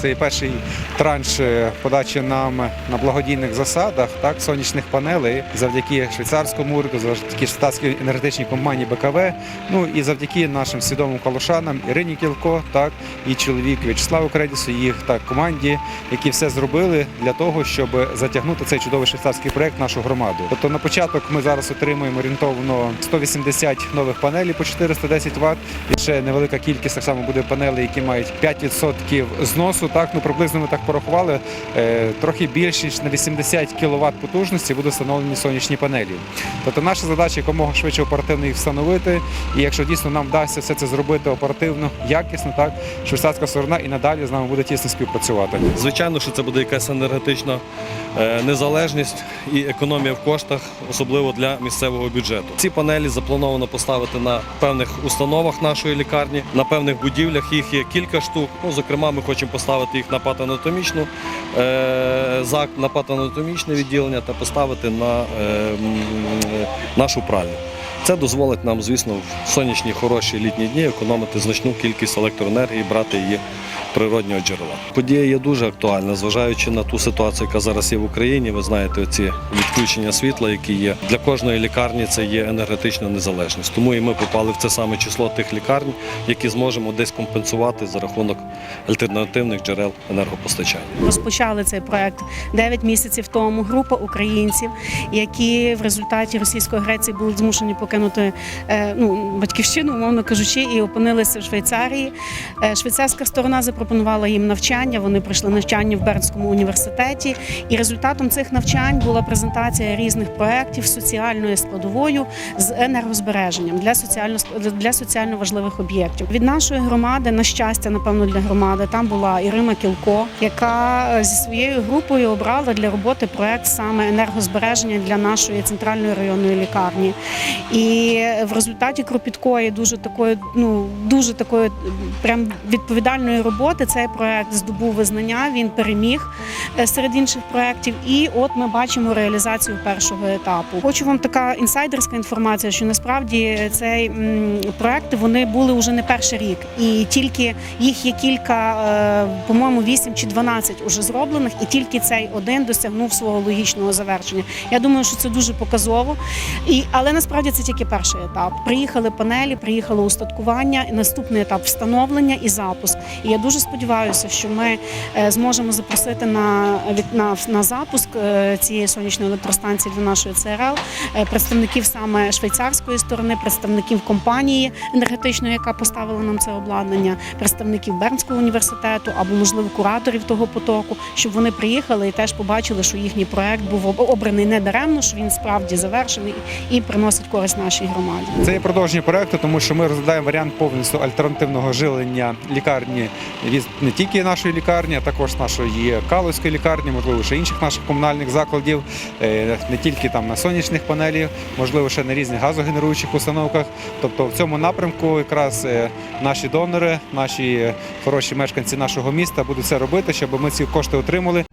Це перший транш е, подачі нам на благодійних засадах так сонячних панелей завдяки швейцарському уряду, завдяки швейцарській енергетичній компанії БКВ. Ну і завдяки нашим свідомим калушанам Ірині Кілко, так і чоловік В'ячеславу Кредісу, їх так команді, які все зробили для того, щоб затягнути цей чудовий швейцарський проект нашу громаду. Тобто на початок ми зараз отримуємо орієнтовно 180 нових панелей по 410 Вт. І ще невелика кількість так само буде панелей, які мають 5% зносу. Так, ну приблизно ми так порахували. е, Трохи більше ніж на 80 кВт потужності будуть встановлені сонячні панелі. Тобто наша задача якомога швидше оперативно їх встановити. І якщо дійсно нам вдасться все це зробити оперативно, якісно, так швейцарська сторона і надалі з нами буде тісно співпрацювати. Звичайно, що це буде якась енергетична незалежність і економія в коштах, особливо для місцевого бюджету. Ці панелі заплановано поставити на певних установах нашої лікарні, на певних будівлях. Їх є кілька штук. Ну, зокрема, ми хочемо поставити їх на патанатомічну е, на патанатомічне відділення та поставити на е, е, нашу пральню. Це дозволить нам, звісно, в сонячні хороші літні дні економити значну кількість електроенергії, брати її природнього джерела. Подія є дуже актуальна, зважаючи на ту ситуацію, яка зараз є в Україні. Ви знаєте, ці відключення світла, які є для кожної лікарні, це є енергетична незалежність. Тому і ми попали в це саме число тих лікарень, які зможемо десь компенсувати за рахунок альтернативних джерел енергопостачання. Розпочали цей проект 9 місяців тому. Група українців, які в результаті російської агресії були змушені покинути е, ну, батьківщину, умовно кажучи, і опинилися в Швейцарії. Е, Швейцарська сторона запропонувала їм навчання. Вони пройшли навчання в Бернському університеті. І результатом цих навчань була презентація різних проєктів соціальною складовою з енергозбереженням для соціально для соціально важливих об'єктів. Від нашої громади, на щастя, напевно, для громади, там була Ірина Кілко, яка е, зі своєю групою обрала для роботи проект саме енергозбереження для нашої центральної районної лікарні. І в результаті кропіткої, дуже такої, ну дуже такої прям відповідальної роботи цей проект здобув визнання. Він переміг серед інших проєктів. І от ми бачимо реалізацію першого етапу. Хочу вам така інсайдерська інформація, що насправді цей проекти вони були вже не перший рік, і тільки їх є кілька, е, по-моєму, 8 чи 12 уже зроблених, і тільки цей один досягнув свого логічного завершення. Я думаю, що це дуже показово. І, але насправді це тільки перший етап. Приїхали панелі, приїхало устаткування, і наступний етап встановлення і запуск. І я дуже сподіваюся, що ми е, зможемо запросити на, від- на, на запуск е, цієї сонячної електростанції для нашої ЦРЛ е, представників саме швейцарської сторони, представників компанії енергетичної, яка поставила нам це обладнання, представників Бернського університету або можливо кураторів того потоку, щоб вони приїхали і теж побачили, що їхній проект був обраний не даремно, що він справді завершений і приносить користь нашій громаді. Це є продовження проекту, тому що ми розглядаємо варіант повністю альтернативного жилення лікарні від не тільки нашої лікарні, а також нашої Калузької лікарні, можливо, ще інших наших комунальних закладів, е, не тільки там на сонячних панелях, можливо, ще на різних газогенеруючих установках. Тобто в цьому напрямку якраз е, наші донори, наші хороші мешканці нашого міста будуть все робити, щоб ми ці кошти отримали.